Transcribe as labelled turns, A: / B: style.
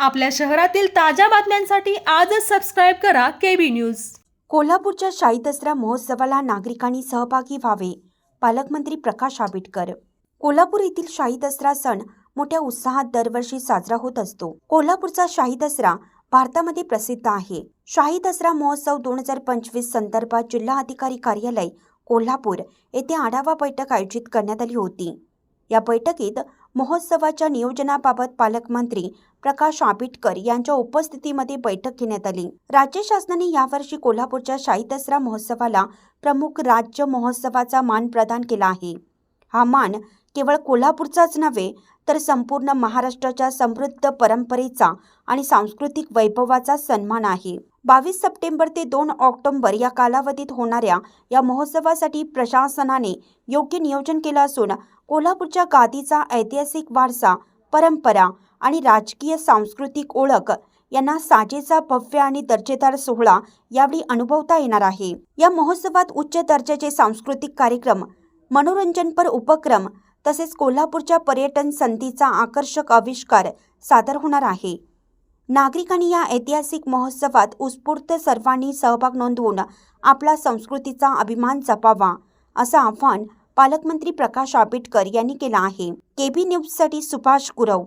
A: आपल्या शहरातील ताज्या बातम्यांसाठी आजच सबस्क्राईब करा केबी न्यूज
B: कोल्हापूरच्या शाही दसरा महोत्सवाला नागरिकांनी सहभागी व्हावे पालकमंत्री प्रकाश आंबेडकर. कोल्हापूर येथील शाही दसरा सण मोठ्या उत्साहात दरवर्षी साजरा होत असतो. कोल्हापूरचा शाही दसरा भारतामध्ये प्रसिद्ध आहे. शाही दसरा महोत्सव दोन हजार पंचवीस संदर्भात जिल्हा अधिकारी कार्यालय कोल्हापूर येथे आढावा बैठक आयोजित करण्यात आली होती. या बैठकीत महोत्सवाच्या नियोजनाबाबत पालकमंत्री प्रकाश आंबेडकर यांच्या उपस्थितीमध्ये बैठक घेण्यात आली. राज्य शासनाने यावर्षी कोल्हापूरच्या शाही दसरा महोत्सवाला प्रमुख राज्य महोत्सवाचा मान प्रदान केला आहे. हा मान केवळ कोल्हापूरचाच नव्हे तर संपूर्ण महाराष्ट्राच्या समृद्ध परंपरेचा आणि सांस्कृतिक वैभवाचा सन्मान आहे. बावीस सप्टेंबर ते दोन ऑक्टोबर या कालावधीत होणाऱ्या या महोत्सवासाठी प्रशासनाने योग्य नियोजन केलं असून कोल्हापूरच्या गादीचा ऐतिहासिक वारसा परंपरा आणि राजकीय सांस्कृतिक ओळख यांना साजेचा भव्य आणि दर्जेदार सोहळा यावेळी अनुभवता येणार आहे. या महोत्सवात उच्च दर्जाचे सांस्कृतिक कार्यक्रम मनोरंजनपर उपक्रम तसेच कोल्हापूरच्या पर्यटन संधीचा आकर्षक आविष्कार सादर होणार आहे. नागरिकांनी या ऐतिहासिक महोत्सवात उत्स्फूर्त सर्वांनी सहभाग नोंदवून आपला संस्कृतीचा अभिमान जपावा असं आवाहन पालकमंत्री प्रकाश आंबेडकर यांनी केलं आहे. केबी न्यूजसाठी सुभाष गुरव.